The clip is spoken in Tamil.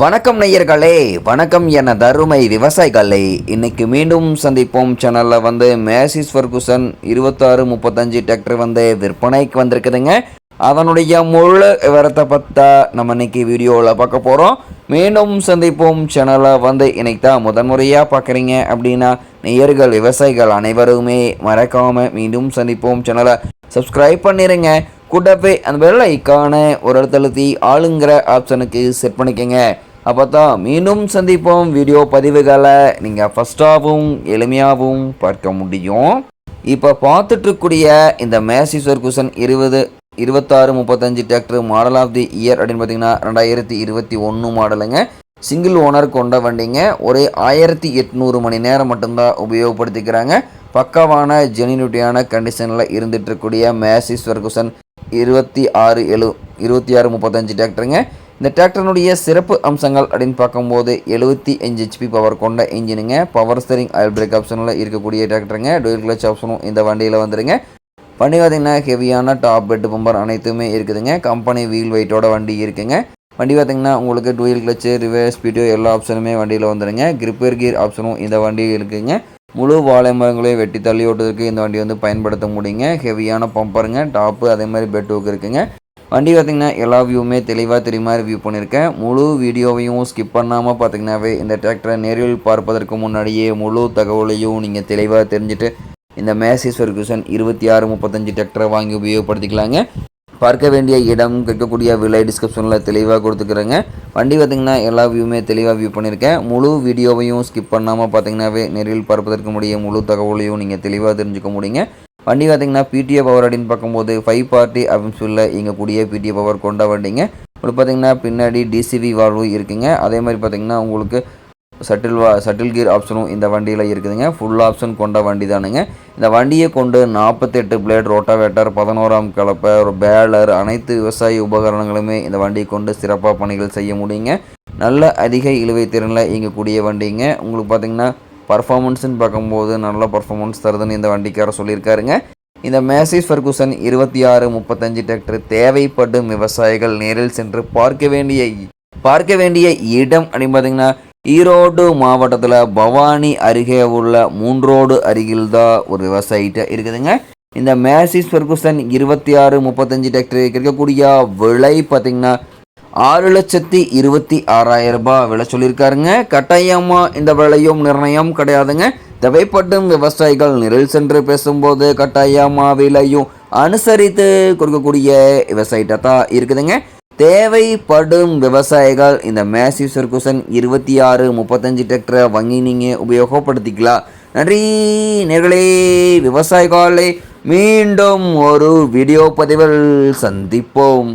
வணக்கம் நேயர்களே வணக்கம் என தருமை விவசாயிகளே. இன்னைக்கு மீண்டும் சந்திப்போம். சேனலில் வந்து மேசிஸ் ஃபர்குசன் இருபத்தாறு முப்பத்தஞ்சு டிராக்டர் வந்து விற்பனைக்கு வந்திருக்குதுங்க. அதனுடைய முழு விவரத்தை பற்றா நம்ம இன்னைக்கு வீடியோவில் பார்க்க போகிறோம் மீண்டும் சந்திப்போம். சேனலை வந்து இன்னைக்கு தான் முதன்முறையாக பார்க்குறீங்க அப்படின்னா நேயர்கள் விவசாயிகள் அனைவருமே மறக்காமல் மீண்டும் சந்திப்போம். சேனலை சப்ஸ்கிரைப் பண்ணிடுங்க கூட்டப்பே அந்த பெல் ஐக்கான ஒரு இடத்தழுத்தி ஆளுங்கிற ஆப்ஷனுக்கு செட் பண்ணிக்கோங்க. அப்போ தான் மீண்டும் சந்திப்போம். வீடியோ பதிவுகளை நீங்கள் ஃபஸ்ட்டாகவும் எளிமையாகவும் பார்க்க முடியும். இப்போ பார்த்துட்ருக்கூடிய இந்த மேசி சர்க்குசன் இருபது இருபத்தாறு முப்பத்தஞ்சு tractor model of the year அப்படின்னு பார்த்தீங்கன்னா ரெண்டாயிரத்தி இருபத்தி ஒன்று மாடலுங்க சிங்கிள் ஓனர் கொண்ட வண்டிங்க. ஒரு ஆயிரத்தி எட்நூறு மணி நேரம் மட்டும்தான் உபயோகப்படுத்திக்கிறாங்க. பக்கவான ஜெனினிட்டியான கண்டிஷனில் இருந்துகிட்ருக்கூடிய இருக்கக்கூடிய மேசிஸ் ஃபெர்குசன் இருபத்தி ஆறு எழு இருபத்தி ஆறு முப்பத்தஞ்சு டிராக்டருங்க இந்த டிராக்டரினுடைய சிறப்பு அம்சங்கள் அப்படின்னு பார்க்கும்போது எழுபத்தி அஞ்சு ஹெச்பி பவர் கொண்ட இன்ஜினுங்க. பவர் ஸ்டரிங் ஆயில் பிரேக் ஆப்ஷனில் இருக்கக்கூடிய டிராக்டருங்க. டூயல் கிளச் ஆப்ஷனும் இந்த வண்டியில் வந்துடுங்க வண்டி பார்த்திங்கன்னா ஹெவியான டாப் பெட் பம்பர் அனைத்துமே இருக்குதுங்க. கம்பெனி வீல் வெயிட்டோட வண்டி இருக்குங்க. வண்டி பார்த்திங்கன்னா உங்களுக்கு டூயல் கிளச்சு ரிவர்ஸ் ஸ்பீடோ எல்லா ஆப்ஷனுமே வண்டியில் வந்துடுங்க கிரிப்பர் கீர் ஆப்ஷனும் இந்த வண்டி இருக்குதுங்க முழு வாழை மரங்களையும் வெட்டி தள்ளி ஓட்டுறதுக்கு இந்த வண்டி வந்து பயன்படுத்த முடியுங்க. ஹெவியான பம்பருங்க டாப்பு அதே மாதிரி பெட் ஹூக் இருக்குங்க. வண்டி பார்த்திங்கன்னா எல்லா வியூவுமே தெளிவாக தெரியுமா ரிவ்யூ பண்ணியிருக்கேன். முழு வீடியோவையும் ஸ்கிப் பண்ணாமல் பார்த்தீங்கன்னாவே இந்த டிராக்டரை நேரில் பார்ப்பதற்கு முன்னாடியே முழு தகவலையும் நீங்கள் தெளிவாக தெரிஞ்சுட்டு இந்த மேசிஸ் ஃபெர்குசன் இருபத்தி ஆறு முப்பத்தஞ்சு டிராக்டரை வாங்கி உபயோகப்படுத்திக்கலாங்க. பார்க்க வேண்டிய இடம் கேட்கக்கூடிய விலை டிஸ்கிரிப்ஷனில் தெளிவாக கொடுத்துக்கிறேங்க. வண்டி பார்த்திங்கன்னா எல்லா வியூவுமே தெளிவாக வியூ பண்ணியிருக்கேன். முழு வீடியோவையும் ஸ்கிப் பண்ணாமல் பார்த்தீங்கன்னாவே நேரில் பார்ப்பதற்கு முடிய முழு தகவலையும் நீங்கள் தெளிவாக தெரிஞ்சுக்க முடியுங்க. வண்டி பார்த்திங்கன்னா பிடிஏ பவர் அப்படின்னு பார்க்கும்போது ஃபைவ் பார்ட்டி அப்படின்னு சொல்ல இயங்கக்கூடிய பிடிஏ பவர் கொண்ட வண்டிங்க. உங்களுக்கு பார்த்திங்கன்னா பின்னாடி டிசிவி வால்வு இருக்குங்க. அதே மாதிரி பார்த்திங்கன்னா உங்களுக்கு சட்டில் வா சட்டில் கீர் ஆப்ஷனும் இந்த வண்டியில் இருக்குதுங்க. ஃபுல் ஆப்ஷன் கொண்ட வண்டி தானுங்க. இந்த வண்டியை கொண்டு நாற்பத்தெட்டு பிளேட் ரோட்டாவேட்டர் பதினோராம் கலப்பை ஒரு பேலர் அனைத்து விவசாய உபகரணங்களுமே இந்த வண்டியை கொண்டு சிறப்பாக பணிகள் செய்ய முடியுங்க. நல்ல அதிக இழுவை திறனில் இயங்கக்கூடிய வண்டிங்க. உங்களுக்கு பார்த்திங்கன்னா பர்ஃபார்மன்ஸ்னு பார்க்கும்போது நல்ல பர்ஃபார்மன்ஸ் தருதுன்னு இந்த வண்டிக்காரர் சொல்லியிருக்காருங்க. இந்த மேசிஸ் ஃபர்குசன் இருபத்தி ஆறு முப்பத்தஞ்சு டிராக்டர் தேவைப்படும் விவசாயிகள் நேரில் சென்று பார்க்க வேண்டிய பார்க்க வேண்டிய இடம் அப்படின்னு பார்த்தீங்கன்னா ஈரோடு மாவட்டத்தில் பவானி அருகே உள்ள மூன்றோடு அருகில் தான் ஒரு விவசாயிட்ட இருக்குதுங்க. இந்த மேசிஸ் ஃபெர்குசன் இருபத்தி ஆறு முப்பத்தஞ்சு டிராக்டர் கிடைக்கக்கூடிய விலை பார்த்தீங்கன்னா ஆறு லட்சத்தி இருபத்தி ஆறாயிரம் ரூபாய் விலை சொல்லியிருக்காருங்க. கட்டாயமாக இந்த விலையும் நிர்ணயம் கிடையாதுங்க. தேவைப்படும் விவசாயிகள் நிரல் சென்று பேசும்போது கட்டாயமாக விலையும் அனுசரித்து கொடுக்கக்கூடிய விவசாயிட்ட தான் இருக்குதுங்க. தேவைப்படும் விவசாயிகள் இந்த மேசி சர்க்குசன் இருபத்தி ஆறு முப்பத்தஞ்சு டிராக்டரை வாங்கி நீங்கள் உபயோகப்படுத்திக்கலாம். நன்றி நேர்களே. விவசாயிகளே மீண்டும் ஒரு வீடியோ பதிவில் சந்திப்போம்.